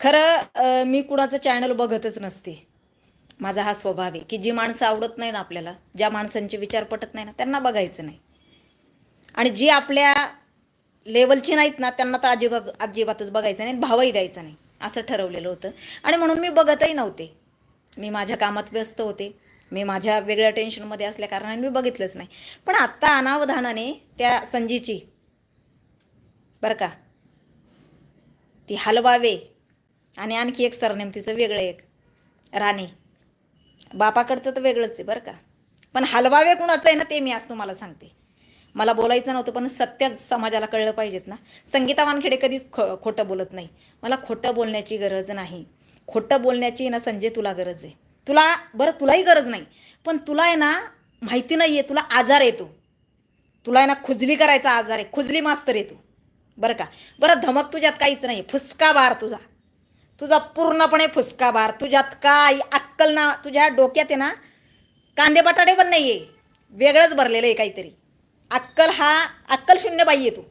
खरं मी कुणाचं चॅनल बघतच नसते. माझा हा स्वभाव आहे की जी माणसं आवडत नाही ना आपल्याला ज्या माणसांचे विचार पटत नाही ना त्यांना बघायचं नाही. आणि जी आपल्या लेवलची नाहीत ना त्यांना तर अजिबात अजिबातच बघायचं नाही आणि भावही द्यायचा नाही असं ठरवलेलं होतं. आणि म्हणून मी बघतही नव्हते. मी माझ्या कामात व्यस्त होते. मी माझ्या वेगळ्या टेन्शनमध्ये असल्या कारणाने मी बघितलंच नाही. पण आत्ता अनावधानाने त्या संजीची बरं का ती हलवावे आणि आणखी एक सरनेम तिचं वेगळं एक. राणे. बापाकडचं तर वेगळंच आहे बरं का. पण हलवावे कुणाचं आहे ना ते मी आज तुम्हाला सांगते. मला बोलायचं नव्हतं पण सत्य समाजाला कळलं पाहिजेत ना. संगीता वानखेडे कधीच खो खोटं बोलत नाही. मला खोटं बोलण्याची गरज नाही. खोटं बोलण्याची ना संजय तुला गरज आहे. तुला बरं तुलाही गरज नाही. पण तुला आहे ना माहिती नाही आहे तुला आजार येतो. तुला आहे ना खुजली करायचा आजार आहे. खुजली मास्तर येतो बरं का? बरं धमक तुझ्यात काहीच नाही फुसका बार तुझा. तुझा पूर्णपणे फुसका बार तुझ्यात काय अक्कल ना तुझ्या डोक्यात आहे ना कांदे बटाटे पण नाही आहे वेगळंच भरलेलं आहे काहीतरी. अक्कल हा अक्कल शून्य बाई आहे तू.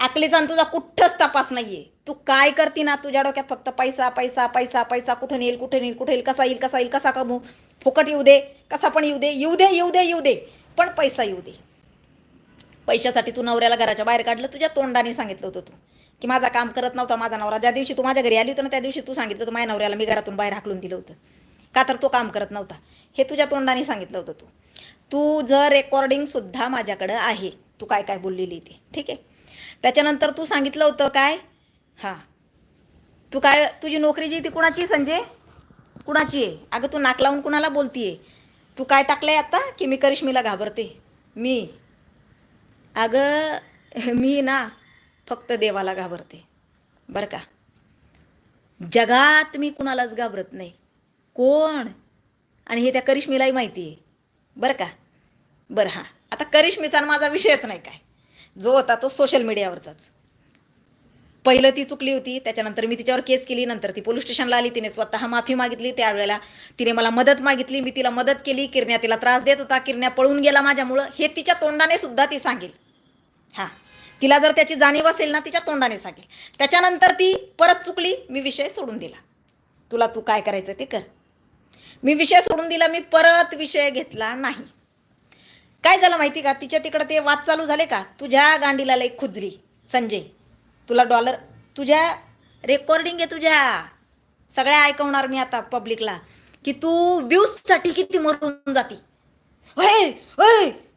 अक्कलीचा तुझा कुठंच तपास नाही आहे तू काय करती ना तुझ्या डोक्यात फक्त पैसा पैसा पैसा पैसा कुठं येईल कुठं नेईल कुठं येईल कसा येईल कसा येईल कसा कमू फुकट येऊ दे कसा पण येऊ दे येऊ दे येऊ दे येऊ दे पण पैसा येऊ दे. पैशासाठी तू नवऱ्याला घराच्या बाहेर काढलं तुझ्या तोंडाने सांगितलं होतं तू. की माझा काम करत नव्हता माझा नवरा. ज्या दिवशी तू माझ्या घरी आली होती ना त्या दिवशी तू सांगितलं होतं माझ्या नवऱ्याला मी घरातून बाहेर हाकलून दिलं होतं. का तर तो काम करत नव्हता. हे तुझ्या तोंडाने सांगितलं होतं तू. तू जर रेकॉर्डिंगसुद्धा माझ्याकडं आहे. तू काय काय बोललेली ते. ठीक आहे? त्याच्यानंतर तू सांगितलं होतं काय? हां. तू काय तुझी नोकरी जी ती कुणाची आहे, संजय? कुणाची आहे? अगं तू नाक लावून कुणाला बोलतीये? तू काय टाकलंय आता? की मी करिश्मीला घाबरते? मी. अगं मी ना फक्त देवाला घाबरते. बरं का? जगात मी कुणालाच घाबरत नाही. कोण? आणि हे त्या करिश्मीलाही माहिती आहे. बरं का? बरं हां. आता करिश्मीचा आणि माझा विषयच नाही काय. जो होता तो सोशल मीडियावरचाच पहिलं ती चुकली होती त्याच्यानंतर मी तिच्यावर केस केली नंतर ती पोलीस स्टेशनला आली तिने स्वतः माफी मागितली त्यावेळेला तिने मला मदत मागितली मी तिला मदत केली किरण्या तिला त्रास देत होता किरण्या पळून गेला माझ्यामुळं हे तिच्या तोंडाने सुद्धा ती सांगेल. हां. तिला जर त्याची जाणीव असेल ना तिच्या तोंडाने सांगेल. त्याच्यानंतर ती परत चुकली मी विषय सोडून दिला. तुला तू काय करायचं ते कर. मी विषय सोडून दिला मी परत विषय घेतला नाही. काय झालं माहिती का? तिच्या तिकडं ते वाद चालू झाले का? तुझ्या गांडीला लई खुजली. संजय तुला डॉलर तुझ्या रेकॉर्डिंग आहे तुझ्या. सगळ्या ऐकवणार मी आता पब्लिकला की तू व्ह्यूजसाठी किती मरून जाती?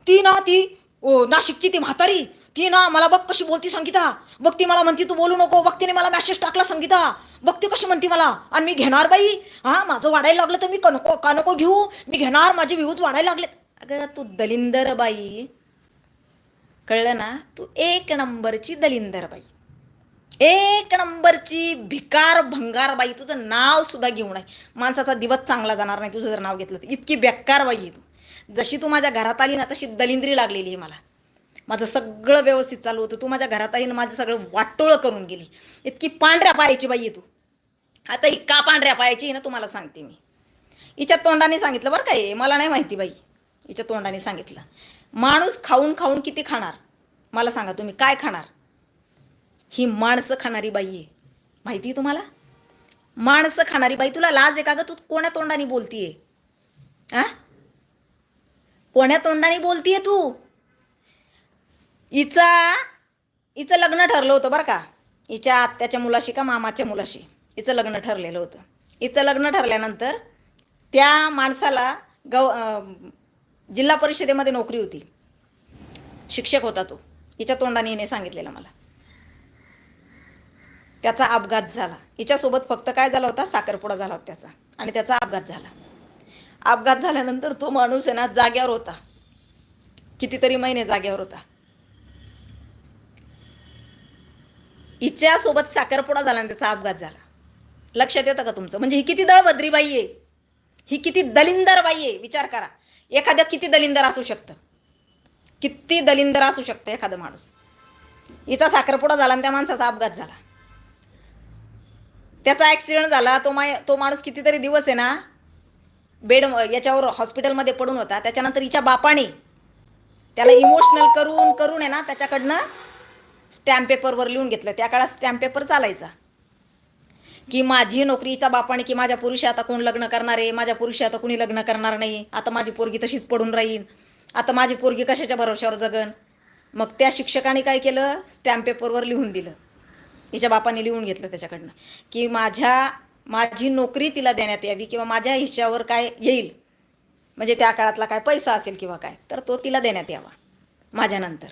ती ना ती ओ नाशिकची ती म्हातारी. ती ना मला बघ कशी बोलती संगीता. बघ ती मला म्हणती तू बोलू नको बघ तिने मला मॅसेज टाकला संगीता. बघ ती कशी म्हणती मला. आणि मी घेणार बाई. हा माझं वाढायला लागलं तर मी कनको का नको घेऊ? मी घेणार माझे व्ह्यूज वाढायला लागले. अगं तू दलिंदर बाई. कळलं ना? तू एक नंबरची दलिंदर बाई. एक नंबरची भिकार भंगार बाई. तुझं नाव सुद्धा घेऊ नये. माणसाचा दिवस चांगला जाणार नाही तुझं जर नाव घेतलं तर. इतकी बेकार बाई आहे तू. जशी तू माझ्या घरात आली ना तशी दलिंद्री लागलेली आहे मला. माझं सगळं व्यवस्थित चालू होतं. तू माझ्या घरात आली ना माझं सगळं वाटोळं करून गेली. इतकी पांढऱ्या पायाची बाई आहे तू. आता ही का पांढऱ्या पायाची आहे ना तुम्हाला सांगते मी. हिच्या तोंडाने सांगितलं बरं काय मला नाही माहिती बाई. हिच्या तोंडाने सांगितलं. माणूस खाऊन खाऊन किती खाणार? मला सांगा तुम्ही काय खाणार? ही माणसं खाणारी बाई आहे. माहिती आहे तुम्हाला? माणसं खाणारी बाई तुला लाज आहे का ग? तू कोण्या तोंडाने बोलतीये? आ? कोण्या तोंडाने बोलतीये तू? हिचा हिचं लग्न ठरलं होतं बरं का. हिच्या आत्याच्या मुलाशी का मामाच्या मुलाशी. हिचं लग्न ठरलेलं होतं. हिचं लग्न ठरल्यानंतर त्या माणसाला गव जिल्हा परिषदेमध्ये नोकरी होती. शिक्षक होता तो. हिच्या तोंडाने हिने सांगितलेलं मला. त्याचा अपघात झाला. हिच्यासोबत फक्त काय झाला होता? साखरपुडा झाला होता त्याचा. आणि त्याचा अपघात झाला. अपघात झाल्यानंतर तो माणूस आहे ना जाग्यावर होता. कितीतरी महिने जाग्यावर होता. हिच्यासोबत साखरपुडा झाला आणि त्याचा अपघात झाला. लक्षात येतं का तुमचं? म्हणजे ही किती दळभद्री बाई आहे. ही किती दलिंदर बाई आहे. विचार करा. एखादं किती दलिंदर असू शकतं? किती दलिंदर असू शकतं एखादं माणूस? हिचा साखरपुडा झाला आणि त्या माणसाचा अपघात झाला. त्याचा ॲक्सिडेंट झाला. तो माय तो माणूस कितीतरी दिवस आहे ना बेड याच्यावर हॉस्पिटलमध्ये पडून होता. त्याच्यानंतर हिच्या बापाने त्याला इमोशनल करून करून आहे ना त्याच्याकडनं स्टॅम्प पेपरवर लिहून घेतलं. त्या काळात स्टॅम्प पेपर चालायचा. की माझी नोकरीचा बापाने की माझ्या पुरुषी आता कोण लग्न करणार आहे? माझ्या पुरुषी आता कोणी लग्न करणार नाही? आता माझी पोरगी तशीच पडून राहील आता माझी पोरगी कशाच्या भरोश्यावर जगन? मग त्या शिक्षकाने काय केलं? स्टॅम्प पेपरवर लिहून दिलं. तिच्या बापाने लिहून घेतलं त्याच्याकडनं. की माझ्या माझी नोकरी तिला देण्यात यावी किंवा माझ्या हिश्श्यावर काय येईल? म्हणजे त्या काळातला काय पैसा असेल किंवा काय? तर तो तिला देण्यात यावा. माझ्यानंतर.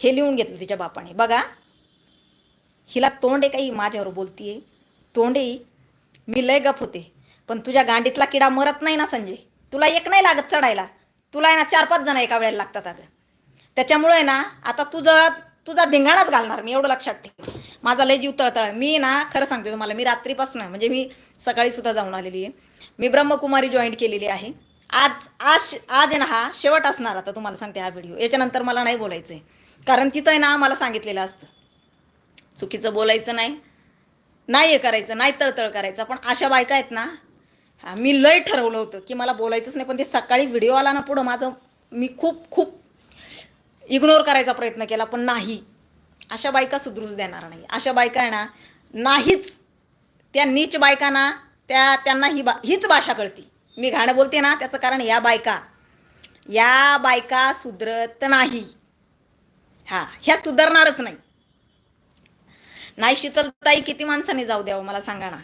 हे लिहून घेतलं तिच्या बापाने. बघा हिला तोंड आहे काही माझ्यावर बोलतीये. तोंड आहे मी लय गप होते. पण तुझ्या गांडीतला किडा मरत नाही ना संजय? तुला एक नाही लागत चढायला. तुला आहे ना चार पाच जण एका वेळेला लागतात अगं. त्याच्यामुळे आहे ना आता तुझं तुझा धिंगाणाच घालणार मी एवढं लक्षात ठेव. माझा लय जीव तळतळ. मी ना खरं सांगते तुम्हाला मी रात्रीपासून म्हणजे मी सकाळी सुद्धा जाऊन आलेली आहे. मी ब्रह्मकुमारी जॉईंट केलेली आहे. आज आज आज आहे ना हा शेवट असणार आता तुम्हाला सांगते हा व्हिडिओ याच्यानंतर मला नाही बोलायचं आहे कारण तिथं आहे ना मला सांगितलेलं असतं. चुकीचं बोलायचं नाही. नाही हे करायचं नाही तळतळ करायचं. पण अशा बायका आहेत ना हा मी लय ठरवलं होतं की मला बोलायचंच नाही पण ते सकाळी व्हिडिओ आला ना पुढं माझं मी खूप खूप इग्नोर करायचा प्रयत्न केला पण नाही. अशा बायका सुधरूच देणार नाही. अशा बायका आहे ना नाहीच. त्या नीच बायकांना त्या त्यांना ही बा हीच भाषा कळती. मी घाणं बोलते ना त्याचं कारण या बायका. या बायका सुधरत नाही. हा ह्या सुधारणारच नाही. नाही शीतलताई किती माणसाने जाऊ द्यावं मला सांगा ना.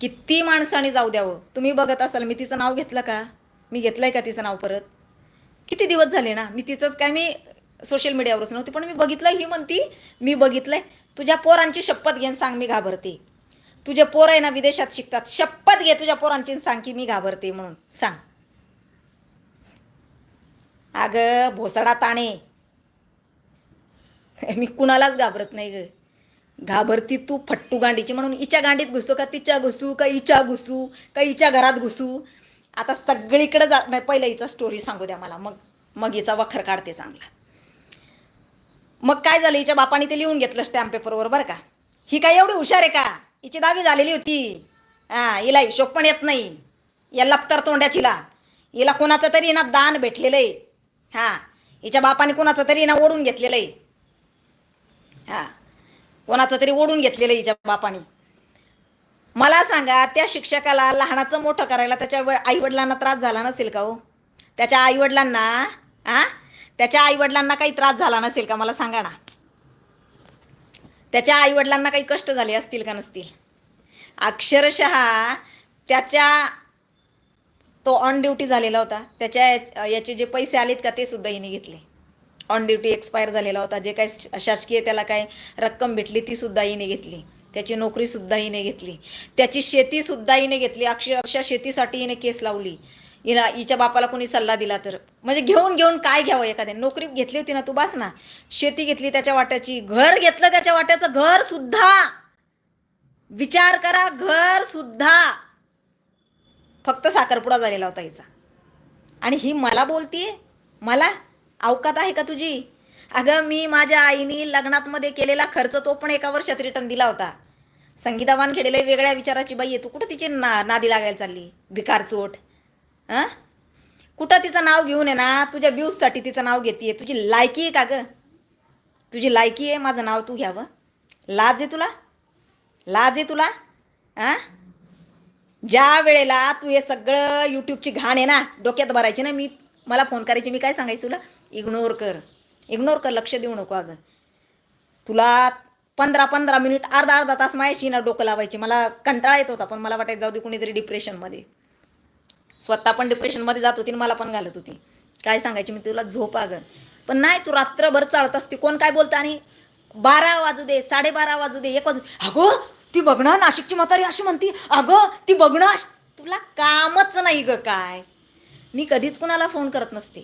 किती माणसाने जाऊ द्यावं? तुम्ही बघत असाल मी तिचं नाव घेतलं का? मी घेतलंय का तिचं नाव परत? किती दिवस झाले ना? मी तिचंच काय मी सोशल मीडियावरच नव्हती पण मी बघितलं ही म्हणती मी बघितलंय. तुझ्या पोरांची शपथ घेऊन सांग मी घाबरते. तुझे पोर आहे ना विदेशात शिकतात. शपथ घे तुझ्या पोरांची सांग की मी घाबरते म्हणून. सांग. अगं भोसडा ताणे. मी कुणालाच घाबरत नाही ग. घाबरती तू फट्टू गांडीची. म्हणून हिच्या गांडीत घुसू का तिच्या घुसू का हिच्या घुसू का हिच्या घरात घुसू? आता सगळीकडे जात नाही पहिलं हिचा स्टोरी सांगू द्या मला. मग मग हिचा वखर काढते चांगला. मग काय झालं? हिच्या बापाने ते लिहून घेतलं स्टॅम्प पेपरवर बरं का? ही काय एवढी हुशार आहे का? हिची दहावी झालेली होती. हां हिला हिशोब पण येत नाही. या तर तोंड्याचीला हिला. कोणाचं तरी ना दान भेटलेलं आहे हां हिच्या बापाने कोणाचं तरी ना ओढून घेतलेलं आहे हां. कोणाचं तरी ओढून घेतलेलं हिच्या बापाने. मला सांगा त्या शिक्षकाला लहानाचं मोठं करायला त्याच्या व आईवडिलांना त्रास झाला नसेल का हो? त्याच्या आईवडिलांना आ? त्याच्या आईवडिलांना काही त्रास झाला नसेल का? मला सांगा ना. त्याच्या आईवडिलांना काही कष्ट झाले असतील का नसतील? अक्षरशः त्याच्या तो ऑन ड्युटी झालेला होता. त्याच्या याचे जे पैसे आलेत का ते सुद्धा हिने घेतले. ऑन ड्युटी एक्सपायर झालेला होता. जे काय शासकीय त्याला काय रक्कम भेटली ती सुद्धा हिने घेतली. त्याची नोकरीसुद्धा हिने घेतली. त्याची शेतीसुद्धा हिने घेतली. अक्षरशः शेतीसाठी हिने केस लावली. हिला हिच्या बापाला कोणी सल्ला दिला तर. म्हणजे घेऊन घेऊन काय घ्यावं एखाद्या नोकरी घेतली होती ना तू बास ना. शेती घेतली त्याच्या वाट्याची. घर घेतलं त्याच्या वाट्याचं घर सुद्धा. विचार करा घर सुद्धा. फक्त साखरपुडा झालेला होता हिचा. आणि ही मला बोलतीये? मला? अवकात आहे का तुझी? अगं मी माझ्या आईनी लग्नात मध्ये केलेला खर्च तो पण एका वर्षात रिटर्न दिला होता. संगीता वानखेडेला वेगळ्या विचाराची बाई आहे. तू कुठं तिची ना नादी लागायला चालली? भिकार चोट. हां? कुठं तिचं नाव घेऊन आहे ना तुझ्या व्ह्यूजसाठी तिचं नाव घेते तुझी लायकी आहे का गं? तुझी लायकी आहे माझं नाव तू घ्यावं. लाज आहे तुला? लाज आहे तुला? हां? ज्या वेळेला तू हे सगळं यूट्यूबची घाण आहे ना डोक्यात भरायची ना मी मला फोन करायची मी काय सांगायचं तुला? इग्नोर कर. इग्नोर कर लक्ष देऊ नको अगं. तुला पंधरा पंधरा मिनिट अर्धा अर्धा तास माझ्याशी ना डोकं लावायची. मला कंटाळा येत होता पण मला वाटायचं जाऊ दे कुणीतरी डिप्रेशनमध्ये स्वतः पण डिप्रेशनमध्ये जात होती आणि मला पण घालत होती. काय सांगायची मी तुला झोप अगं. पण नाही तू रात्रभर चालत असते. कोण काय बोलतं? आणि बारा वाजू दे साडेबारा वाजू दे एक वाजू अगं ती बघणं नाशिकची म्हातारी अशी म्हणती अगं ती बघणं तुला कामच नाही गं काय. मी कधीच कुणाला फोन करत नसते.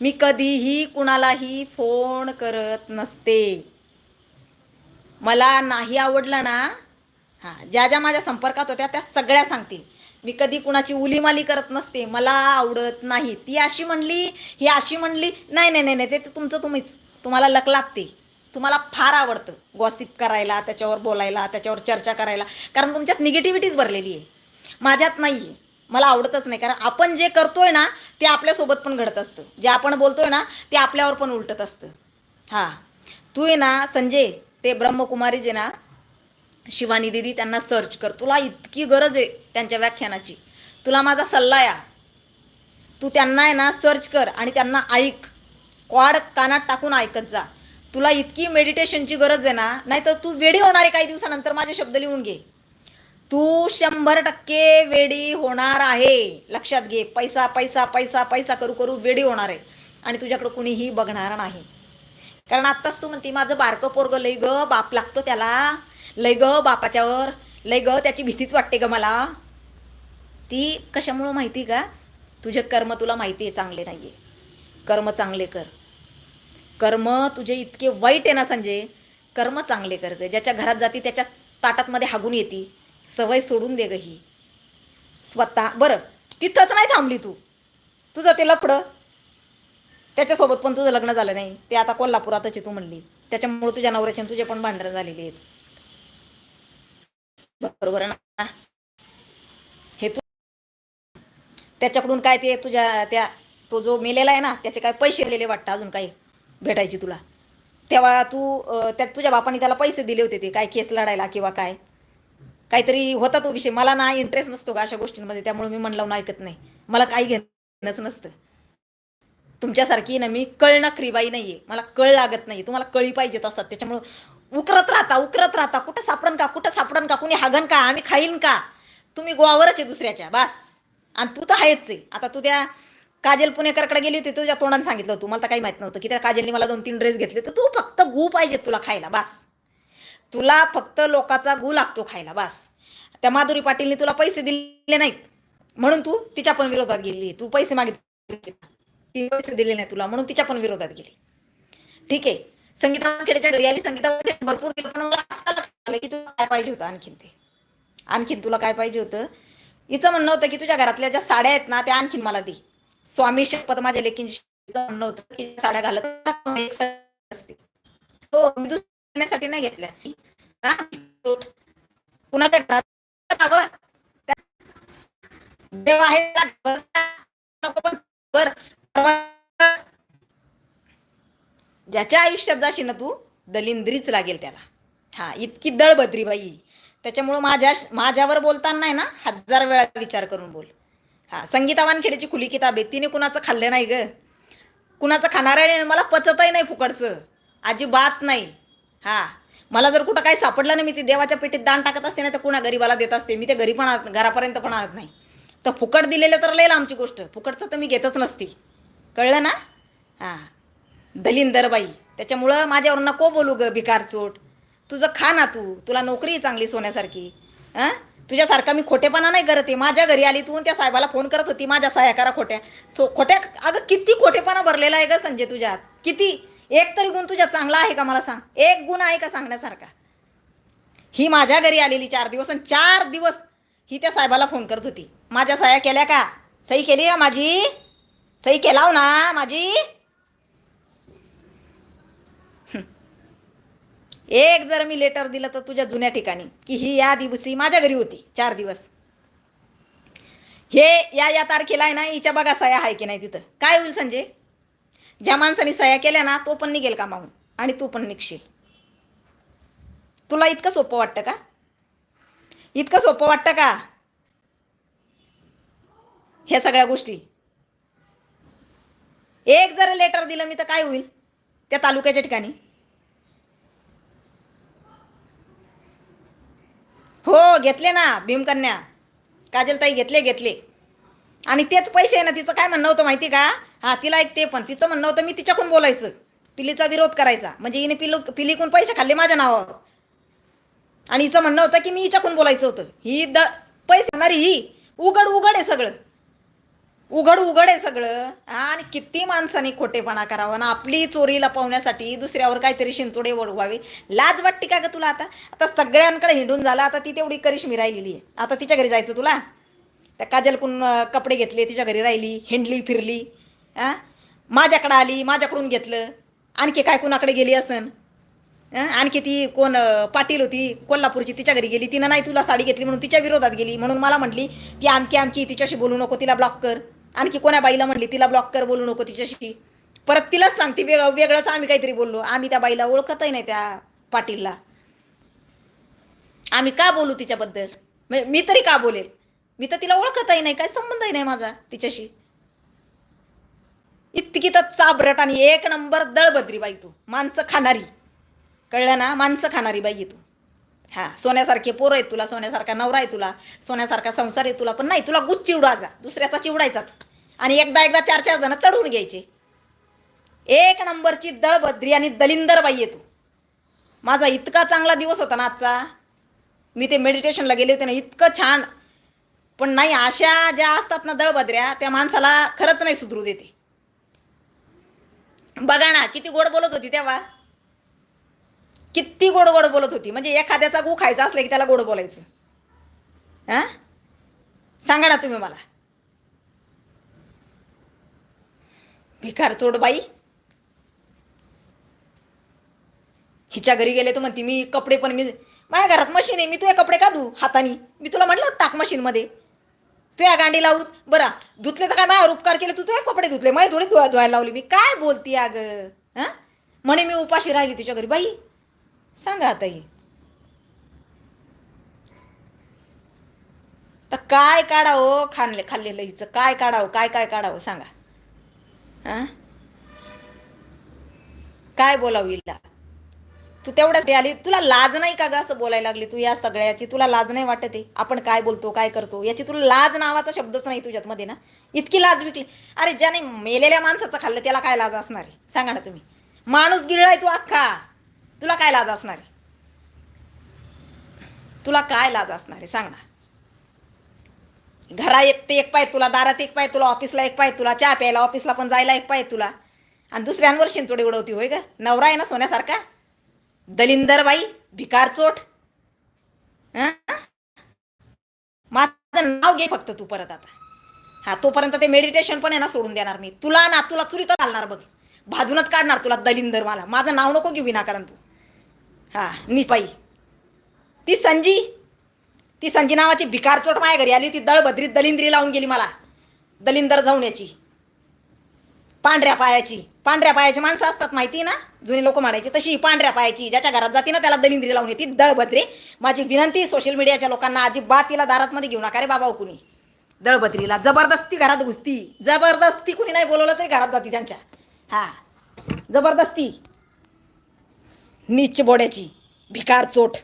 मी कधीही कुणालाही फोन करत नसते. मला नाही आवडलं ना हां ज्या ज्या माझ्या संपर्कात होत्या त्या सगळ्या सांगतील. मी कधी कुणाची उलीमाली करत नसते मला आवडत नाही. ती अशी म्हणली ही अशी म्हणली नाही नाही नाही नाही ते तुमचं तुम्हीच. तुम्हाला लक लागते. तुम्हाला फार आवडतं गॉसिप करायला त्याच्यावर बोलायला त्याच्यावर चर्चा करायला. कारण तुमच्यात निगेटिव्हिटीच भरलेली आहे. माझ्यात नाही आहे मला आवडतच नाही. कारण आपण जे करतोय ना ते आपल्यासोबत पण घडत असतं. जे आपण बोलतोय ना ते आपल्यावर पण उलटत असतं. हां. तू आहे ना संजय ते ब्रह्मकुमारी जे ना शिवानी दिदी त्यांना सर्च कर. तुला इतकी गरज आहे त्यांच्या व्याख्यानाची. तुला माझा सल्ला या. तू त्यांना आहे ना सर्च कर आणि त्यांना ऐक. क्वाड कानात टाकून ऐकत जा. तुला इतकी मेडिटेशनची गरज आहे ना नाहीतर तू वेडी होणार आहे काही दिवसानंतर माझे शब्द लिहून घे. तू शंभर टक्के वेडी होणार आहे. लक्षात घे पैसा पैसा पैसा पैसा करू करू वेडी होणार आहे. आणि तुझ्याकडं कुणीही बघणार नाही. कारण आत्ताच तू म्हणते माझं बारकं पोरगं लय ग बाप लागतो त्याला. लय ग बापाच्यावर. लय ग त्याची भीतीच वाटते ग मला. ती कशामुळं माहिती का? तुझे कर्म तुला माहिती आहे चांगले नाही आहे कर्म चांगले कर. कर्म तुझे इतके वाईट आहे ना संजय. कर्म चांगले कर ग. ज्याच्या घरात जाते त्याच्या ताटातमध्ये हागून येते. सवय सोडून दे ग ही. स्वतः बरं तिथंच नाही थांबली तू. तुझं ते लफडं. त्याच्यासोबत पण तुझं लग्न झालं नाही. ते आता कोल्हापुरातच आहे तू म्हणली. त्याच्यामुळे तुझ्या नवऱ्याचे तुझे पण भांडणं झालेली आहेत. बरोबर ना? हे तू त्याच्याकडून काय ते तुझ्या त्या तो जो मेलेला आहे ना त्याचे काय पैसे दिलेले वाटतं अजून काही भेटायची तुला? तेव्हा तू त्या तुझ्या बापाने त्याला पैसे दिले होते ते काय केस लढायला किंवा काय? काहीतरी होता तो हो विषय. मला ना इंटरेस्ट नसतो का अशा गोष्टींमध्ये त्यामुळे मी मन लावून ऐकत नाही. मला काही घेणंच नसतं. तुमच्यासारखी ना मी कळ नखरी बाई नाहीये. मला कळ लागत नाही. तुम्हाला कळी पाहिजेत असतात. त्याच्यामुळं उकरत राहता उकरत राहता. कुठं सापडन का कुठं सापडन का कुणी हागन का आम्ही खाईन का? तुम्ही गोवावरच आहे दुसऱ्याच्या बास. आणि तू तर आहेच आहे. आता तू त्या काजल पुणेकरकडे गेली होती तुझ्या तोंडाने सांगितलं होतं. मला तर काही माहीत नव्हतं की त्या काजलने मला दोन तीन ड्रेस घेतले तर तू फक्त गू पाहिजे तुला खायला बास. तुला फक्त लोकाचा गू लागतो खायला बस. त्या माधुरी पाटीलने तुला पैसे दिले नाहीत. म्हणून तू तिच्या पण विरोधात गेली. तू पैसे मागितले ती पैसे दिले नाही तुला. म्हणून तिच्या पण विरोधात गेली. ठीक आहे. संगीता वानखेडेच्या घरी आली. संगीता वानखेडे भरपूर दिलं पण मला आता लक्षात की तुला काय पाहिजे होतं आणखीन ते. आणखीन तुला काय पाहिजे होतं? हिचं म्हणणं होतं की तुझ्या घरातल्या ज्या साड्या आहेत ना त्या आणखीन मला दे. स्वामी शपथ माझ्या लेकींची. म्हणणं होतं की साड्या घालत असते. हो मी करण्यासाठी नाही घेतल्या. कुणाच्या घरात देव आहे ज्याच्या आयुष्यात जाशी ना तू दलिंद्रीच लागेल त्याला. हा इतकी दळबद्री बाई. त्याच्यामुळं माझ्या माझ्यावर बोलताना नाही ना हजार वेळा विचार करून बोल. हा संगीता वानखेडेची खुली किताब आहे. तिने कुणाचं खाल्लं नाही ग. कुणाचं खाणार आहे मला पचतही नाही फुकडचं अजिबात नाही. हा. मला जर कुठं काही सापडलं नाही मी ते देवाच्या पेटीत दान टाकत असते ना तर कुणा गरीबाला देत असते? मी ते घरी पण घरापर्यंत पण आणत नाही. तर फुकट दिलेलं तर लय आमची गोष्ट. फुकटचं तर मी घेतच नसती. कळलं ना? हां. दलिंदरबाई त्याच्यामुळं माझ्यावर नको बोलू ग भिकार चोट. तुझं खा ना तू. तुला नोकरी चांगली सोन्यासारखी. हां तुझ्यासारखा मी खोटेपणा नाही करत आहे. माझ्या घरी आली तू त्या साहेबाला फोन करत होती माझ्या साया करा खोट्या. सो खोट्या अगं किती खोटेपणा भरलेला आहे ग संजय तुझ्यात. किती? एक तरी गुण तुझ्या चांगला आहे का मला सांग? एक गुण आहे का सांगण्यासारखा? ही माझ्या घरी आलेली चार दिवस आणि चार दिवस ही त्या साहेबाला फोन करत होती. माझ्या साया केल्या का? सही केली का माझी? सही केलाव ना माझी? एक जर मी लेटर दिलं तर तुझ्या जुन्या ठिकाणी की ही या दिवशी माझ्या घरी होती चार दिवस. हे या या तारखेला आहे ना हिच्या बघा साया आहे की नाही तिथं. काय होईल संजय? ज्या माणसाने सह्या केल्या ना तो पण निघेल कामाहून आणि तू पण निघशील. तुला इतकं सोपं वाटतं का? इतकं सोपं वाटतं का? ह्या सगळ्या गोष्टी. एक जर लेटर दिलं मी तर काय होईल? त्या तालुक्याच्या ठिकाणी. हो घेतले ना भीमकन्या. काजलताई घेतले घेतले. आणि तेच पैसे आहे ना तिचं काय म्हणणं होतं माहिती का? हा तिला एक ते पण तिचं म्हणणं होतं मी तिच्याकडून बोलायचं. पिलीचा विरोध करायचा. म्हणजे हिने पिलू पिलीकून पैसे खाल्ले माझ्या नावावर. आणि हिचं म्हणणं होतं की मी हिच्याकून बोलायचं होतं. ही द पैसे आणणारी ही उघड उघड आहे सगळं. उघड उघड आहे सगळं. हा आणि किती माणसाने खोटेपणा करावा ना. आपली चोरी लपवण्यासाठी दुसऱ्यावर काहीतरी शिंतोडे वळवावे लाज वाटते का ग तुला आता? आता सगळ्यांकडे हिंडून झाला. आता ती तेवढी करिश्मी राहिलेली आहे. आता तिच्या घरी जायचं तुला? त्या काजलकून कपडे घेतले तिच्या घरी राहिली हिंडली फिरली. हां? माझ्याकडं आली माझ्याकडून घेतलं. आणखी काय कुणाकडे गेली असन? आणखी ती कोण पाटील होती कोल्हापूरची तिच्या घरी गेली. तिनं नाही तुला साडी घेतली म्हणून तिच्या विरोधात गेली. म्हणून मला म्हटली ती आमकी आमकी तिच्याशी बोलू नको तिला ब्लॉक कर. आणखी कोण्या बाईला म्हटली तिला ब्लॉक कर बोलू नको तिच्याशी. परत तिलाच सांगते वेग वेगळंच आम्ही काहीतरी बोललो. आम्ही त्या बाईला ओळखतही नाही त्या पाटीलला. आम्ही का बोलू तिच्याबद्दल? मी तरी का बोलेल? मी तर तिला ओळखतही नाही काय संबंधही नाही माझा तिच्याशी. इतकी तर चाबरट आणि एक नंबर दळबद्री बाई तू. माणसं खाणारी. कळलं ना? माणसं खाणारी बाई आहे तू. हा सोन्यासारखे पोरं आहेत तुला सोन्यासारखा नवरा आहे तुला सोन्यासारखा संसार आहे तुला पण नाही तुला गुच्च चिवडायचा दुसऱ्याचा चिवडायचाच. आणि एकदा एकदा चार चार जण चढून घ्यायचे. एक नंबरची दळबद्री आणि दलिंदर बाई आहे तू. माझा इतका चांगला दिवस होता ना आजचा. मी ते मेडिटेशनला गेले होते ना इतकं छान. पण नाही अशा ज्या असतात ना दळबद्र्या त्या माणसाला खरंच नाही सुधरू देते. बघा ना किती गोड बोलत होती तेव्हा. किती गोड गोड बोलत होती. म्हणजे एखाद्याचा गू खायचा असला की त्याला गोड बोलायचं. हां? सांगा ना तुम्ही मला. भिकार चोड बाई. हिच्या घरी गेले तर म्हणते मी कपडे पण मी माझ्या घरात मशीन आहे. मी तुझे कपडे का धू हाताने? मी तुला म्हटलं टाक मशीनमध्ये तुझ्या गांडी लावून. बरं धुतले तर काय माझ्यावर उपकार केले? तू तुझे कपडे धुतले. माझी थोडी धुळा धुवायला लावली मी. काय बोलती अगं? हां? म्हणे मी उपाशी राहिली तिच्या घरी. बाई सांगा आता ही. तर काय काढावं? खाल्ले खाल्लेलं हिचं काय काढावं? काय काय काढावं? सांगा. हां? काय बोलावं हिला? तू तेवढ्याच आली. तुला लाज नाही का ग असं बोलायला लागली? तू या सगळ्याची तुला लाज नाही वाटत आहे? आपण काय बोलतो काय करतो? याची तुला लाज नावाचा शब्दच नाही तुझ्यात मध्ये ना? इतकी लाज विकली. अरे ज्याने मेलेल्या माणसाचं खाल्लं त्याला काय लाज असणार आहे? सांगा ना तुम्ही. माणूस गिळलाय तू अख्खा. तुला काय लाज असणार आहे? तुला काय लाज असणार आहे? सांग ना. घरा एक ते एक पाय तुला दारात एक पाय तुला ऑफिसला एक पाय तुला चहा प्यायला ऑफिसला पण जायला एक पाय तुला. आणि दुसऱ्यांवर शिंतोडी उडवती होय का नवरा आहे ना सोन्यासारखा? दलिंदरबाई भिकारचोट माझं नाव घे फक्त तू परत आता. हा तोपर्यंत ते मेडिटेशन पण आहे ना सोडून देणार मी. तुला ना तुला चुरीत घालणार बघ. भाजूनच काढणार तुला दलिंदर मला. माझं नाव नको घेऊ विनाकारण तू. हा निपाई ती संजी ती संजी नावाची भिकारचोट माझ्या घरी आली होती. दळभद्रीत दलिंद्री लावून गेली मला. दलिंदर जाऊन याची. पांढऱ्या पायाची. पांढऱ्या पायाची माणसं असतात माहिती ना? जुने लोक म्हणायचे तशी पांढऱ्या पायाची. ज्याच्या घरात जाते ना त्याला दलिंद्री लावून येते. दळभद्रे. माझी विनंती सोशल मीडियाच्या लोकांना अजिबात तिला दारात मध्ये घेऊ नका रे बाबा हो कुणी. दळभद्रीला जबरदस्ती घरात घुसती. जबरदस्ती कुणी नाही बोलवलं तरी घरात जाती त्यांच्या. हा. जबरदस्ती. नीच बोड्याची. भिकार चोट.